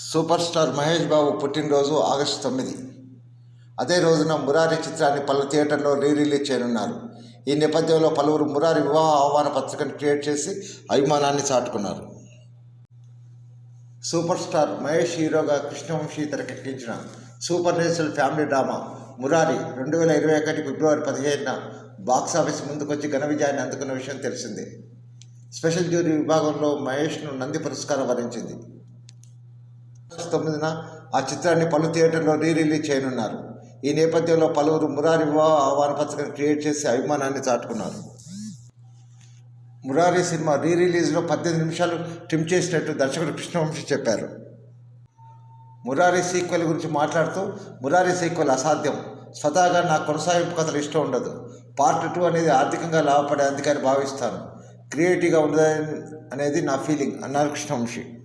Super star Mahesh Babu పుట్టినరోజు August తొమ్మిది. అదే రోజున మురారి చిత్రాన్ని పలు థియేటర్లో రీ రిలీజ్ చేయనున్నారు. ఈ నేపథ్యంలో పలువురు మురారి వివాహ ఆహ్వాన పత్రికను క్రియేట్ చేసి అభిమానాన్ని చాటుకున్నారు. సూపర్ స్టార్ మహేష్ హీరోగా కృష్ణవంశీ తెరకెక్కించిన supernatural family drama Murari రెండు వేల ఇరవై ఒకటి ఫిబ్రవరి పదిహేనున బాక్సాఫీస్ ముందుకొచ్చి ఘన విజయాన్ని అందుకున్న విషయం తెలిసిందే. స్పెషల్ జ్యూరీ విభాగంలో మహేష్ను నంది పురస్కారం వరించింది. తొమ్మిదిన ఆ చిత్రాన్ని పలు థియేటర్లో రీ రిలీజ్ చేయనున్నారు. ఈ నేపథ్యంలో పలువురు మురారి వివాహ ఆహ్వాన పత్రికను క్రియేట్ చేసి అభిమానాన్ని చాటుకున్నారు. మురారి సినిమా రీ రిలీజ్లో పద్దెనిమిది నిమిషాలు ట్రిమ్ చేసినట్టు దర్శకుడు కృష్ణవంశీ చెప్పారు. మురారి సీక్వెల్ గురించి మాట్లాడుతూ మురారి సీక్వెల్ అసాధ్యం. స్వతహాగా నా కొనసాగింపు కథలు ఇష్టం ఉండదు. పార్ట్ టూ అనేది ఆర్థికంగా లాభపడే అందుకని భావిస్తాను. క్రియేటివ్గా ఉండదని అనేది నా ఫీలింగ్ అన్నారు కృష్ణవంశీ.